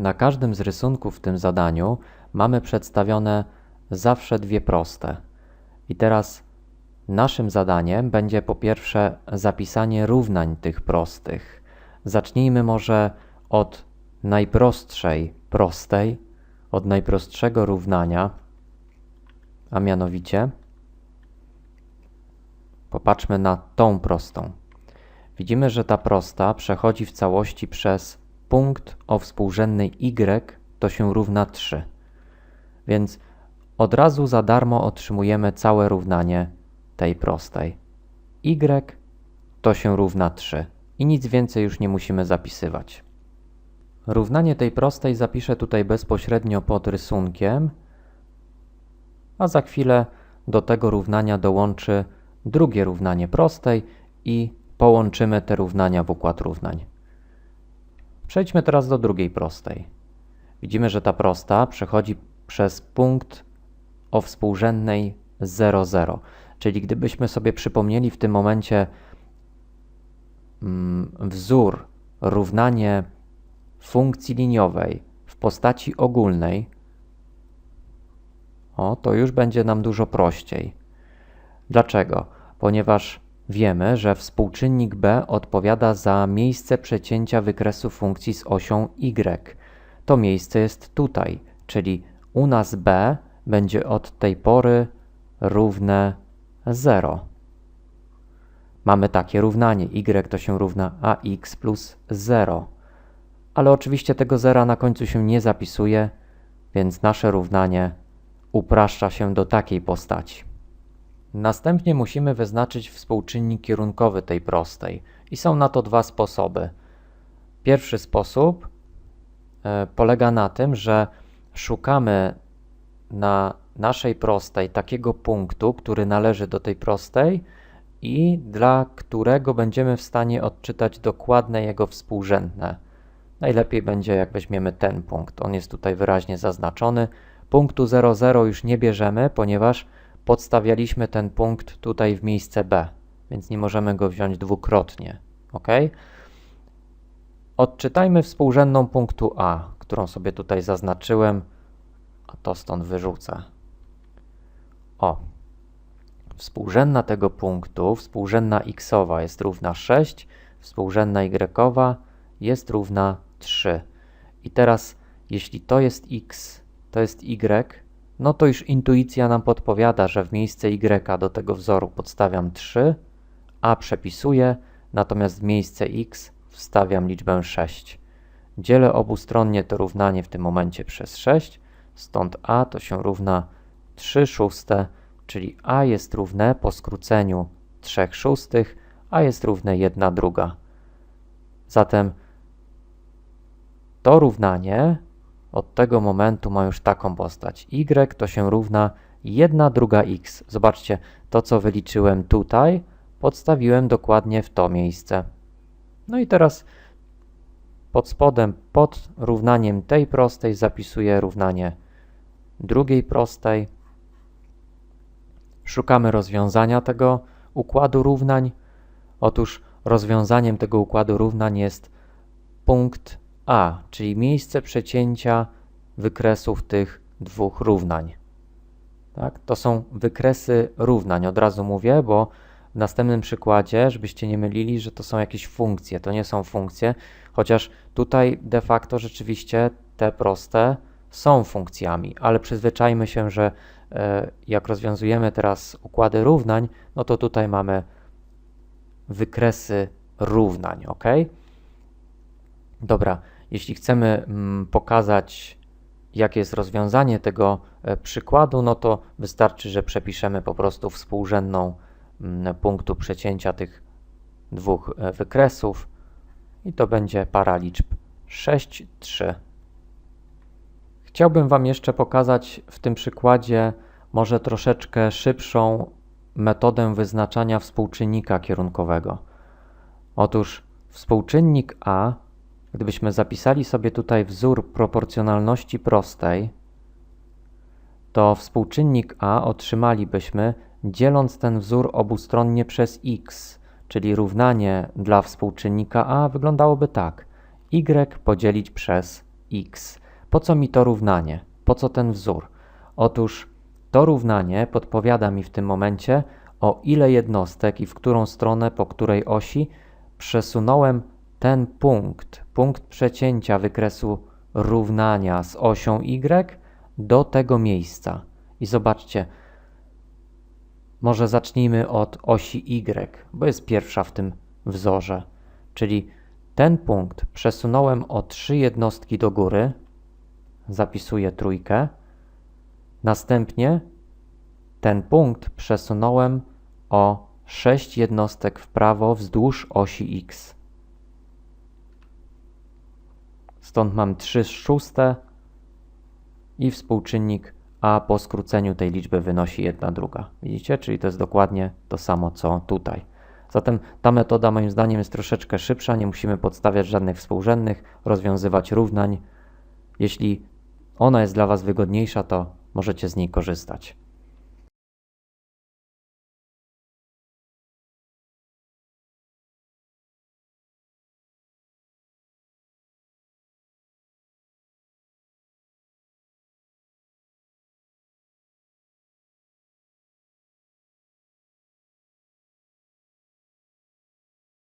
Na każdym z rysunków w tym zadaniu mamy przedstawione zawsze dwie proste. I teraz naszym zadaniem będzie po pierwsze zapisanie równań tych prostych. Zacznijmy może od najprostszej prostej, od najprostszego równania, a mianowicie popatrzmy na tą prostą. Widzimy, że ta prosta przechodzi w całości przez punkt o współrzędnej y, to się równa 3. Więc od razu za darmo otrzymujemy całe równanie tej prostej. y to się równa 3 i nic więcej już nie musimy zapisywać. Równanie tej prostej zapiszę tutaj bezpośrednio pod rysunkiem, a za chwilę do tego równania dołączy drugie równanie prostej i połączymy te równania w układ równań. Przejdźmy teraz do drugiej prostej. Widzimy, że ta prosta przechodzi przez punkt o współrzędnej 0, 0. Czyli gdybyśmy sobie przypomnieli w tym momencie mm, wzór, równanie funkcji liniowej w postaci ogólnej, o, to już będzie nam dużo prościej. Dlaczego? Ponieważ wiemy, że współczynnik b odpowiada za miejsce przecięcia wykresu funkcji z osią y. To miejsce jest tutaj, czyli u nas b będzie od tej pory równe 0. Mamy takie równanie, y to się równa ax plus 0. Ale oczywiście tego zera na końcu się nie zapisuje, więc nasze równanie upraszcza się do takiej postaci. Następnie musimy wyznaczyć współczynnik kierunkowy tej prostej i są na to dwa sposoby. Pierwszy sposób e, polega na tym, że szukamy na naszej prostej takiego punktu, który należy do tej prostej i dla którego będziemy w stanie odczytać dokładne jego współrzędne. Najlepiej będzie, jak weźmiemy ten punkt. On jest tutaj wyraźnie zaznaczony. Punktu 00 już nie bierzemy, ponieważ podstawialiśmy ten punkt tutaj w miejsce B, więc nie możemy go wziąć dwukrotnie. ok? Odczytajmy współrzędną punktu A, którą sobie tutaj zaznaczyłem, a to stąd wyrzucę. O, współrzędna tego punktu, współrzędna xowa jest równa 6, współrzędna y jest równa 3. I teraz, jeśli to jest x, to jest y, no to już intuicja nam podpowiada, że w miejsce y do tego wzoru podstawiam 3, a przepisuję, natomiast w miejsce x wstawiam liczbę 6. Dzielę obustronnie to równanie w tym momencie przez 6, stąd a to się równa 3 szóste, czyli a jest równe po skróceniu 3 szóstych, a jest równe 1 druga. Zatem to równanie od tego momentu ma już taką postać. y to się równa 1 druga x. Zobaczcie, to co wyliczyłem tutaj, podstawiłem dokładnie w to miejsce. No i teraz pod spodem, pod równaniem tej prostej zapisuję równanie drugiej prostej. Szukamy rozwiązania tego układu równań. Otóż rozwiązaniem tego układu równań jest punkt A, czyli miejsce przecięcia wykresów tych dwóch równań. Tak? To są wykresy równań, od razu mówię, bo w następnym przykładzie, żebyście nie mylili, że to są jakieś funkcje. To nie są funkcje, chociaż tutaj de facto rzeczywiście te proste są funkcjami, ale przyzwyczajmy się, że e, jak rozwiązujemy teraz układy równań, no to tutaj mamy wykresy równań, ok? Dobra, jeśli chcemy mm, pokazać, jakie jest rozwiązanie tego e, przykładu, no to wystarczy, że przepiszemy po prostu współrzędną mm, punktu przecięcia tych dwóch e, wykresów i to będzie para liczb 6, 3. Chciałbym Wam jeszcze pokazać w tym przykładzie może troszeczkę szybszą metodę wyznaczania współczynnika kierunkowego. Otóż współczynnik A, gdybyśmy zapisali sobie tutaj wzór proporcjonalności prostej, to współczynnik A otrzymalibyśmy dzieląc ten wzór obustronnie przez x, czyli równanie dla współczynnika A wyglądałoby tak: y podzielić przez x. Po co mi to równanie? Po co ten wzór? Otóż to równanie podpowiada mi w tym momencie, o ile jednostek i w którą stronę, po której osi przesunąłem ten punkt, punkt przecięcia wykresu równania z osią y do tego miejsca. I zobaczcie, może zacznijmy od osi y, bo jest pierwsza w tym wzorze. Czyli ten punkt przesunąłem o trzy jednostki do góry, zapisuję trójkę. Następnie ten punkt przesunąłem o 6 jednostek w prawo wzdłuż osi x. Stąd mam 3 szóste i współczynnik a po skróceniu tej liczby wynosi 1 druga. Widzicie? Czyli to jest dokładnie to samo co tutaj. Zatem ta metoda moim zdaniem jest troszeczkę szybsza, nie musimy podstawiać żadnych współrzędnych, rozwiązywać równań. Jeśli ona jest dla Was wygodniejsza, to możecie z niej korzystać.